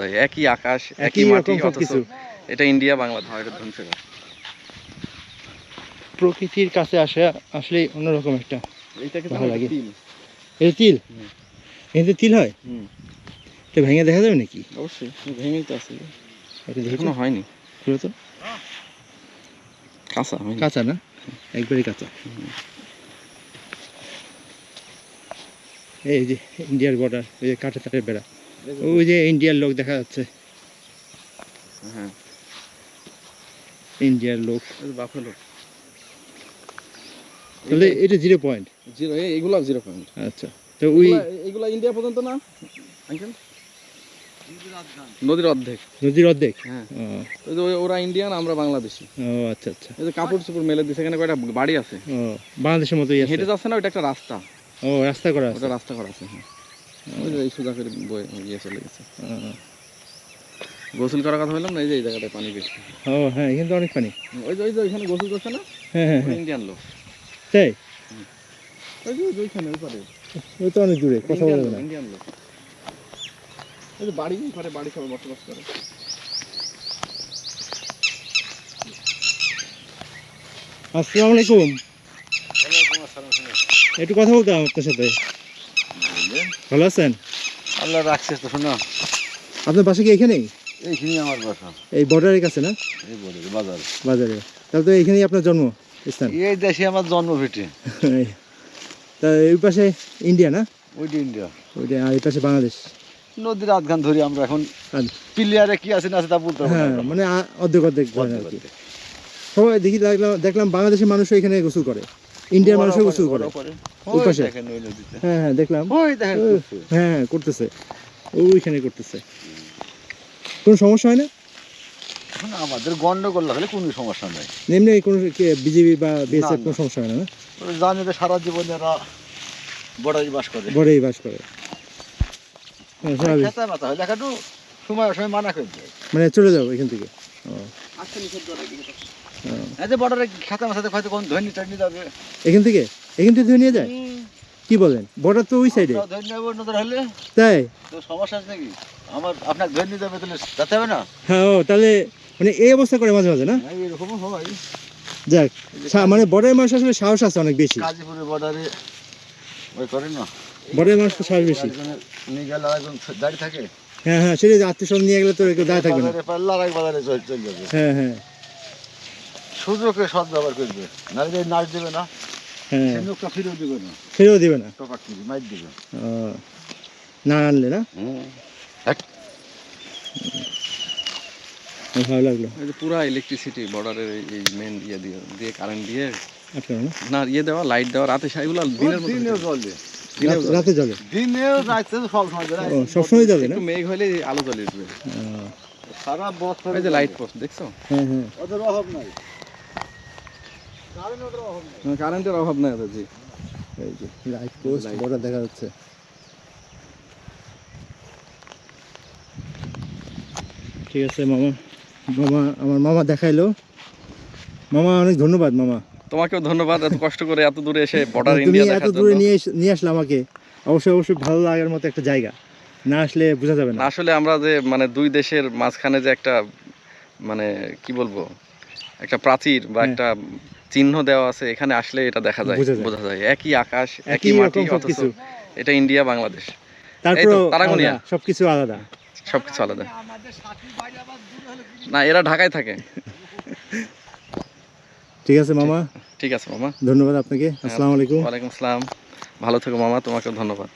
যায় একই আকাশ একই মাটি অথচ সবকিছু। এটা ইন্ডিয়া বাংলাদেশ হয় এটা ধ্বংসের প্রকৃতির কাছে আসা আসলে অন্যরকম একটা এইটাকে ভালো লাগে। এই তিল। এতে তিল হয়? হুম। তো ভেঙে দেখা যাবে নাকি? অবশ্যই ভেঙেই তো আছে। এটা দেখি এখনও হয়নি। খুলে তো। কাঁচা কাঁচা না? একবারই কাঁচা। এই যে ইন্ডিয়ার বর্ডার এই যে কাঁটা তাটের বেড়া। ওই যে ইন্ডিয়ার লোক দেখা যাচ্ছে। হ্যাঁ। ইন্ডিয়ার লোক। বাফেলো। তাহলে এটা zero point zero zero point আচ্ছা তো ওই ইন্ডিয়া পর্যন্ত না আঙ্কেল? নদীর অর্ধেক। নদীর অর্ধেক? হ্যাঁ। ওরা ইন্ডিয়ান আমরা বাংলাদেশি। ও আচ্ছা আচ্ছা। এই যে কাপড় চোপড় মেলে দিছে এখানে কয়টা বাড়ি আছে? ও বাংলাদেশের মতোই আছে। হেঁটে যাচ্ছে না ওটা একটা রাস্তা। ও রাস্তা করা আছে। ওটা রাস্তা করা আছে হ্যাঁ। ওই যে এই সুজা করে বয়ে গিয়ে চলে গেছে। গোসল করার কথা বললাম না এই যে এই জায়গাটায় পানি বেশি। ও হ্যাঁ এখানে তো অনেক পানি। ওই যে ওই যে ওইখানে গোসল করছে না? হ্যাঁ হ্যাঁ হ্যাঁ। ইন্ডিয়ান লোক। তাই ওই যে ওইখানে ওই পারে। ওই তো অনেক দূরে কথা বলা যাবে না। ইন্ডিয়ান লোক। ওই যে বাড়ি পারে বাড়ি সবাই বসবাস করে। আসসালামু আলাইকুম। একটু কথা বলতাম আপনার সাথে। ভালো আছেন? আল্লাহ রাখছে তো শোনো। আপনার বাসা কি এখানেই? এইখানে আমার বাসা। এই বর্ডারের কাছে না? এই বলে বাজার। বাজারে। তাহলে তো এখানেই আপনার জন্ম স্থান। এই দেশে আমার জন্ম ভিটে। তা এই পাশে ইন্ডিয়া না? ওইটা ইন্ডিয়া। ওইটা আর এই পাশে বাংলাদেশ। নদীর আধখান ধরি আমরা এখন। প্লেয়ারে কি আছে না আছে তা বলতে পারব হ্যাঁ মানে অর্ধেক অর্ধেক। সবাই দেখি দেখলাম দেখলাম বাংলাদেশের মানুষও এখানে গোসল করে। ইন্ডিয়ার মানুষও গোসল করে ওই পাশে? হ্যাঁ হ্যাঁ দেখলাম। হ্যাঁ করতেছে। ওইখানে করতেছে। কোনো সমস্যা হয় না? আমাদের গন্ডগোল লাগলে কোনো সমস্যা নাই। এমনি কোনো বিজেপি বা বিএসএফ কোনো সমস্যা হয় না জানে যে সারা জীবন এরা বর্ডারি বাস করে। বড়ই বাস করে। হ্যাঁ, লেখাটু সময় সময় মানা করে মানে চলে যাব এখান থেকে। ও, ও। এই যে বর্ডারে খেতা মাথাতে হয়তো কোন ধনী টানি যাবে। এখান থেকে? এখান থেকে ধরে নিয়ে যায়? কি বলেন? বর্ডার তো ওই সাইডে ধনী নেব নজর হলে? তাই? তো সমস্যা আছে নাকি? আমার যাবে তাহলে যেতে হবে না? হ্যাঁ ও তাহলে মানে এই অবস্থা করে মাঝে মাঝে না? এরকমও হয়। যাক মানে বর্ডারের মানুষ আসলে সাহস আছে অনেক বেশি। গাজীপুরের বর্ডারে ওই করে না। বর্ডারের মানুষ তো সাহস বেশি। একজনের নিয়ে গেলে আরেকজন দাঁড়িয়ে থাকে। হ্যাঁ হ্যাঁ সেটাই আত্মীয় স্বজন নিয়ে গেলে তো কেউ দাঁড়িয়ে থাকবে না। আরেক বাজারে চলে যাবে। হ্যাঁ হ্যাঁ। সুযোগে সৎ ব্যবহার করবে নাহলে যে নাচ দেবে না হ্যাঁ সে লোকটা ফিরেও দেবে না। ফেরেও দিবে না? টপাক দিবে মাইর দিবে। না আনলে না? ভালো লাগল। এই ইলেকট্রিসিটি বর্ডারের এই মেন ইয়ে দিয়ে দিয়ে কারেন্ট দিয়ে না? না ইয়ে দেওয়া লাইট দেওয়া রাতে এগুলো দিনের মধ্যে দিনেও রাতে সব সময় সবসময় একটু মেঘ হলে আলো জ্বলে উঠবে। সারা বছর এই যে লাইট পোস্ট দেখছ? হ্যাঁ হ্যাঁ। ওদের অভাব নাই কারেন্ট ওদের অভাব নাই কারেন্টের অভাব নাই। জি। এই যে লাইট পোস্ট বর্ডার দেখা যাচ্ছে। ঠিক আছে মামা। মামা আমার মামা দেখাইলো। মামা অনেক ধন্যবাদ মামা। তোমাকেও ধন্যবাদ এত কষ্ট করে এত দূরে এসে বর্ডার তুমি ইন্ডিয়া এত দেখার দূরে জন্য। নিয়ে নিয়ে আসলে আমাকে। অবশ্যই অবশ্যই ভালো লাগার মতো একটা জায়গা। না আসলে বোঝা যাবে না। না, আসলে আমরা যে মানে দুই দেশের মাঝখানে যে একটা মানে কি বলব একটা প্রাচীর বা হ্যাঁ। একটা চিহ্ন দেওয়া আছে এখানে আসলে এটা দেখা যায় বোঝা যায়। একই আকাশ একই মাটি অথচ সবকিছু। এটা ইন্ডিয়া বাংলাদেশ। তারপরে তারাগোনিয়া। সবকিছু আলাদা। সবকিছু আলাদা। না এরা ঢাকায় থাকে। ঠিক আছে মামা। ঠিক আছে মামা। ধন্যবাদ আপনাকে। আসসালামু আলাইকুম। ওয়ালাইকুম আসসালাম। ভালো থেকো মামা তোমাকেও ধন্যবাদ।